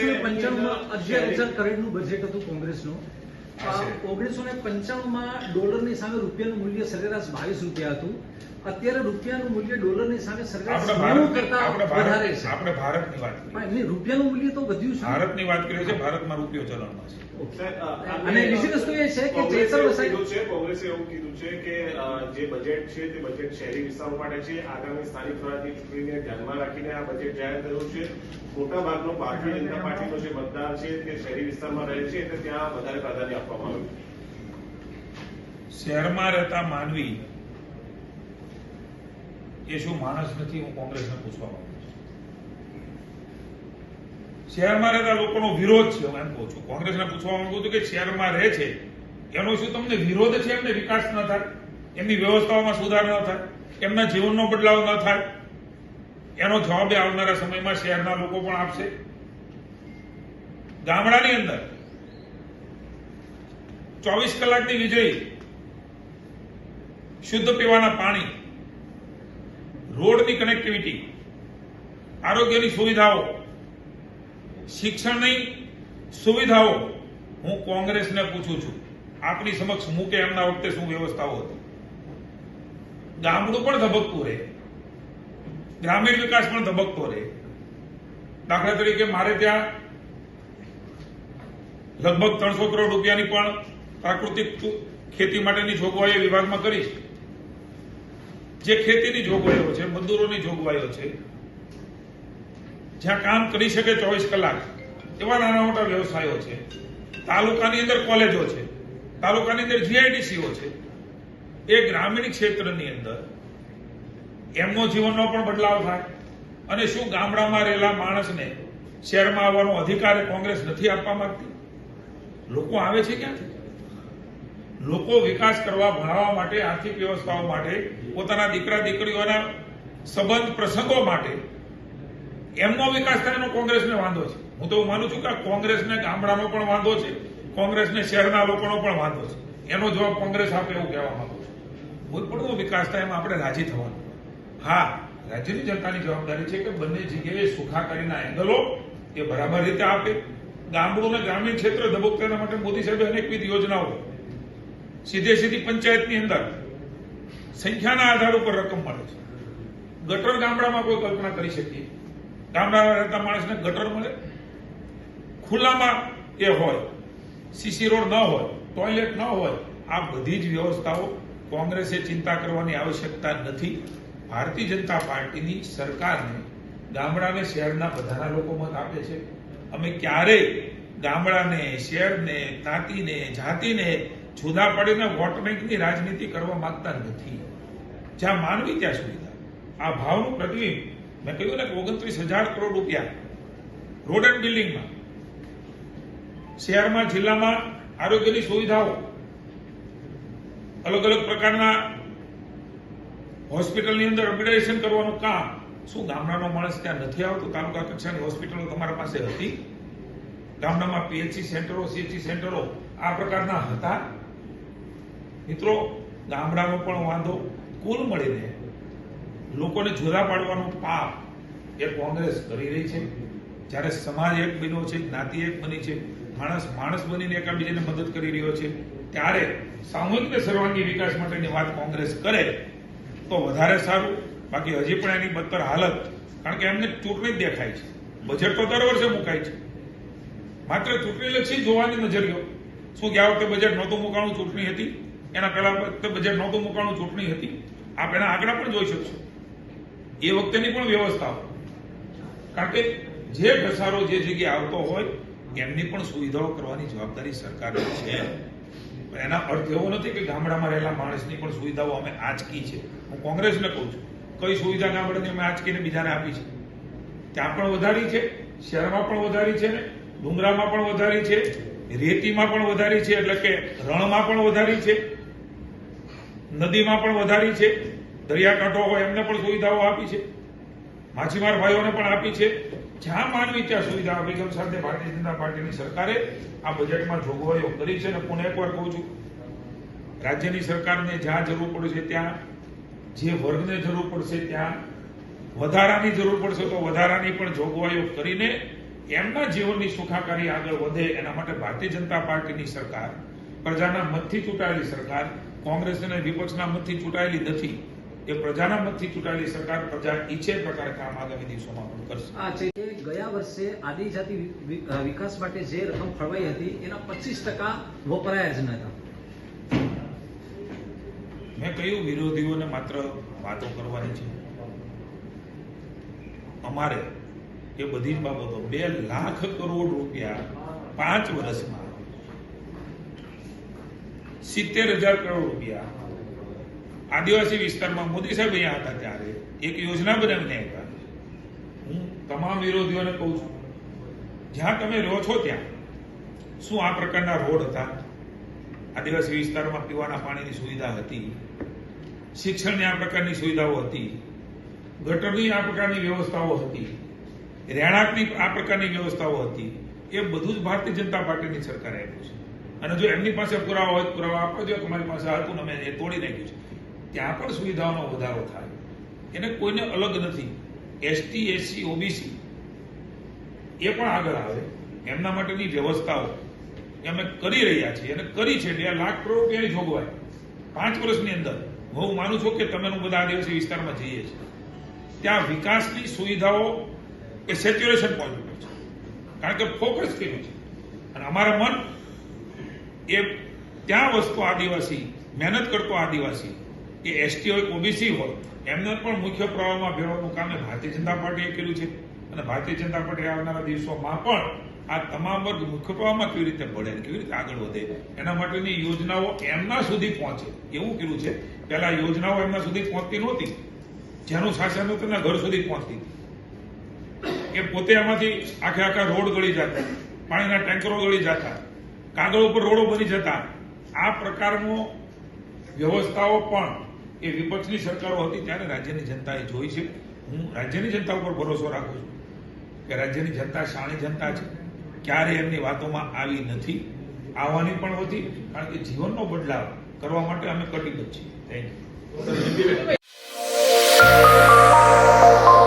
ઓગણીસો પંચાણુંમાં અગિયાર હજાર કરોડનું બજેટ હતું કોંગ્રેસનું. ઓગણીસો ને પંચાણુંમાં ડોલરની સામે રૂપિયાનું મૂલ્ય સરેરાશ બાવીસ રૂપિયા હતું અત્યારે રૂપિયાનું મૂલ્ય ડોલરની સામે ભારત કરતા વધારે છે. આપણે ભારતની વાત કરીએ. રૂપિયાનું મૂલ્ય તો વધ્યું છે. ભારતની વાત કરીએ છીએ ભારતમાં રૂપિયો ચલણમાં છે. અને બીજી વસ્તુ એ છે કે વસાઈ છે કોંગ્રેસે એવું કીધું છે કે જે બજેટ છે તે બજેટ શહેરી વિસ્તારો માટે છે. આગામી સ્થાનિક સ્વરાજની ચૂંટણીને ધ્યાનમાં રાખીને આ બજેટ જાહેર થયું છે. મોટા ભાગનો ભારતીય જનતા પાર્ટીનો જે મતદાર છે તે શહેરી વિસ્તારમાં રહે છે એટલે ત્યાં વધારે પ્રાધાન્ય આપવામાં આવ્યું શહેરમાં રહેતા માનવી એ શું માણસ નથી, હું કોંગ્રેસને પૂછવા માંગુ છું. શહેરમાં રહેતા લોકોનો વિરોધ છે, હું એમ કહું છું. કોંગ્રેસને પૂછવા માંગુ છું કે શહેરમાં રહે છે, એનો શું તમને વિરોધ છે? એમને વિકાસ ન થાય, એમની વ્યવસ્થાઓમાં સુધાર ન થાય, એમના જીવનનો બદલાવ ન થાય. એનો જવાબ આવનારા સમયમાં શહેરના લોકો પણ આપશે. ગામડાની અંદર ચોવીસ કલાકની વીજળી, શુદ્ધ પીવાના પાણી રોડની કનેક્ટિવિટી આરોગ્યની સુવિધાઓ, શિક્ષણની સુવિધાઓ હું કોંગ્રેસને પૂછું છું. આપની સમક્ષ મૂકે એમના વખતે શું વ્યવસ્થાઓ હતી? ગામડું પણ ધબકતું રહે. ગ્રામીણ વિકાસ પણ ધબકતો રહે. દાખલા તરીકે મારે ત્યાં લગભગ ત્રણસો કરોડ રૂપિયાની પણ પ્રાકૃતિક ખેતી માટેની જોગવાઈ વિભાગમાં કરી છે જે ખેતીની જોગવાઈઓ છે મજદૂરોની જોગવાઈઓ છે, જ્યાં કામ કરી શકે ચોવીસ કલાક, એવા નાના મોટા વ્યવસાયો છે, તાલુકાની અંદર કોલેજો છે, તાલુકાની અંદર જીઆઈડીસીઓ છે, એ ગ્રામીણ ક્ષેત્રની અંદર એમનો જીવનનો પણ બદલાવ થાય અને શું ગામડામાં રહેલા માણસને શહેરમાં આવવાનો અધિકાર કોંગ્રેસ નથી આપવા માંગતી? લોકો આવે છે ક્યાંથી? લોકો વિકાસ કરવા, ભણાવવા માટે, આર્થિક વ્યવસ્થાઓ માટે, પોતાના દીકરા, દીકરીઓના સંબંધ, પ્રસંગો માટે એમનો વિકાસ થાય એનો કોંગ્રેસને વાંધો છે. હું તો માનું છું કે કોંગ્રેસને ગામડાનો પણ વાંધો છે, કોંગ્રેસને શહેરના લોકોનો પણ વાંધો છે. એનો જવાબ કોંગ્રેસ આપે એવું કહેવા માંગુ છું. ભૂતપૂર્વ વિકાસ થાય એમાં આપણે રાજી થવાનું. હા, રાજ્યની જનતાની જવાબદારી છે કે બંને જગ્યાએ સુખાકારીના એંગલો એ બરાબર રીતે આપે. ગામડું અને ગ્રામીણ ક્ષેત્ર ધબકતા માટે મોદી સાહેબે અનેકવિધ યોજનાઓ સીધે સીધી પંચાયતની અંદર સંખ્યાના આધાર ઉપર રકમ મળે છે. ગટર ગામડામાં કોઈ કલ્પના કરી શકીએ. ગામડામાં રહેતા માણસને ગટર મળે. ખુલ્લામાં એ હોય, સીસી રોડ ન હોય, ટોયલેટ ન હોય, આ બધી જ વ્યવસ્થાઓ કોંગ્રેસે ચિંતા કરવાની આવશ્યકતા નથી. ભારતીય જનતા પાર્ટીની સરકારને ગામડાને શહેરના બધાના લોકો મત આપે છે. અમે ક્યારેય ગામડાને, શહેરને, તાતીને, જાતિને જુદા પડીને વોટ બેંકની રાજનીતિ કરવા માંગતા નથી. જ્યાં માનવી ત્યાં સુવિધા આ ભાવનું પ્રતિબિંબ મેં કહ્યું ને ઓગણત્રીસ હજાર કરોડ રૂપિયા રોડ એન્ડ બિલ્ડિંગમાં. શહેરમાં, જિલ્લામાં આરોગ્યની સુવિધાઓ અલગ અલગ પ્રકારના હોસ્પિટલની અંદર અપગ્રેડેશન કરવાનું કામ. શું ગામડાનો માણસ ત્યાં નથી આવતો? તાલુકા કક્ષાની હોસ્પિટલો તમારા પાસે હતી? ગામડામાં પીએચસી સેન્ટરો, સીએચસી સેન્ટરો આ પ્રકારના હતા? મિત્રો ગામડામાં પણ વાંધો કુલ મળીને લોકોને જુદા પાડવાનો પાપ એ કોંગ્રેસ કરી રહી છે. જ્યારે સમાજ એક બન્યો છે, જ્ઞાતિ એક બની છે, માણસ માણસ બનીને એકાબીજાને મદદ કરી રહ્યો છે, ત્યારે સામૂહિક ને સર્વાંગી વિકાસ માટેની વાત કોંગ્રેસ કરે તો વધારે સારું. બાકી હજી પણ એની બદતર હાલત, કારણ કે એમને ચૂંટણી જ દેખાય છે. બજેટ તો દર વર્ષે મુકાય છે. માત્ર ચૂંટણી લક્ષી જોવાની નજરિયો શું ગયા વખતે બજેટ નહોતું મુકાણું, ચૂંટણી હતી? એના પહેલા બજેટ નહોતું મુકાણું ચૂંટણી હતી. આપ એના આંકડા પણ જોઈ શકશો. એ વખતેની પણ વ્યવસ્થા કારણ કે જે ઘસારો જે જગ્યાએ આવતો હોય, એમની પણ સુવિધાઓ કરવાની જવાબદારી સરકારની છે. એના અર્થ એવો નથી કે ગામડામાં રહેલા માણસની પણ સુવિધાઓ અમે આંચકી છે. હું કોંગ્રેસને કહું છું, કઈ સુવિધા ગામડાની અમે આંચકીને બીજાને આપી છે. ત્યાં પણ વધારી છે, શહેરમાં પણ વધારી છે ને, ડુંગરામાં પણ વધારી છે, રેતીમાં પણ વધારી છે, એટલે કે રણમાં પણ વધારી છે. નદીમાં પણ વધારી છે, દરિયાકાંઠો હોય એમને પણ સુવિધાઓ આપી છે. માછીમાર ભાઈઓને પણ આપી છે. જ્યાં માનવી ત્યાં સુવિધા અભિગમ સાથે ભારતીય જનતા પાર્ટીની સરકારે આ બજેટમાં જોગવાઈઓ કરી છે અને પુનઃ એકવાર કહું છું, રાજ્યની સરકારને જ્યાં જરૂર પડશે ત્યાં, જે વર્ગને જરૂર પડશે ત્યાં, વધારાની જરૂર પડશે તો વધારાની પણ જોગવાઈઓ કરીને એમના જીવનની સુખાકારી આગળ વધે એના માટે ભારતીય જનતા પાર્ટીની સરકાર, પ્રજાના મતથી ચૂંટાયેલી સરકાર કોંગ્રેસ અને વિપક્ષના મતથી ચૂંટાયેલી નથી. એ પ્રજાના મતથી ચૂંટાયેલી સરકાર પ્રજા ઈચ્છે પ્રકારે કામ આગામી દિવસોમાં પણ કરશે. આ છે કે ગયા વર્ષે આદિજાતિ વિકાસ માટે જે રકમ ફળવાઈ હતી એના પચીસ ટકા વપરાયા જ નતા મેં કહ્યું વિરોધીઓને માત્ર વાતો કરવાની છે. અમારે એ બધી બાબતો બે લાખ કરોડ રૂપિયા પાંચ વર્ષમાં સિત્તેર હજાર કરોડ રૂપિયા. આદિવાસી વિસ્તારમાં મોદી સાહેબ અહીંયા હતા ત્યારે. એક યોજના બનાવીને આપ્યા. હું તમામ વિરોધીઓને કહું છું, જ્યાં તમે રહો છો ત્યાં, શું આ પ્રકારના રોડ હતા? આદિવાસી વિસ્તારમાં પીવાના પાણીની સુવિધા હતી, શિક્ષણની આ પ્રકારની સુવિધાઓ હતી, ગટરની આ પ્રકારની વ્યવસ્થાઓ હતી, રહેણાંકની આ પ્રકારની વ્યવસ્થાઓ હતી. એ બધું જ ભારતીય જનતા પાર્ટીની સરકારે આપ્યું છે. અને જો એમની પાસે પુરાવા હોય પુરાવા આપવા જોઈએ કે અમારી પાસે હતું અમે એ તોડી નાખ્યું છે ત્યાં પણ સુવિધાઓનો વધારો થાય. એને કોઈને અલગ નથી. એસટી એસસી ઓબીસી એ પણ આગળ આવે. એમના માટેની વ્યવસ્થાઓ અમે કરી રહ્યા છીએ અને કરી છે. બે લાખ કરોડ રૂપિયાની જોગવાઈ. પાંચ વર્ષની અંદર. હું માનું છું કે તમે હું બધા આદિવાસી વિસ્તારમાં જઈએ છીએ. ત્યાં વિકાસની સુવિધાઓ એ સેચ્યુરેશન પોઈન્ટ છે. કારણ કે ફોકસ કર્યું છે? અને અમારા મન એ ત્યાં વસતો આદિવાસી, મહેનત કરતો આદિવાસી એ એસટી હોય, ઓબીસી હોય, એમને પણ મુખ્ય પ્રવાહમાં ભેળવાનું કામ ભારતીય જનતા પાર્ટીએ કર્યું છે. અને ભારતીય જનતા પાર્ટી આવનારા દિવસોમાં પણ આ તમામ વર્ગ મુખ્ય પ્રવાહમાં કેવી રીતે ભળે કેવી રીતે આગળ વધે, એના માટેની યોજનાઓ એમના સુધી પહોંચે. એવું કર્યું છે. પહેલા યોજનાઓ એમના સુધી પહોંચતી નહોતી. જેનું શાસન હતું એના ઘર સુધી પહોંચતી. એ પોતે આમાંથી આખે આખા રોડ ગળી જતા, પાણીના ટેન્કરો ગળી જતા કાગળ ઉપર રોડો બની જતા. આ પ્રકારનો વ્યવસ્થાઓ પણ એ વિપક્ષની સરકારો હતી ત્યારે રાજ્યની જનતાએ જોઈ છે. હું રાજ્યની જનતા ઉપર ભરોસો રાખું છું કે રાજ્યની જનતા શાણી જનતા છે. ક્યારે એમની વાતોમાં આવી નથી. આવવાની પણ હતી, કારણ કે જીવનનો બદલાવ કરવા માટે અમે કટિબદ્ધ છીએ. Thank you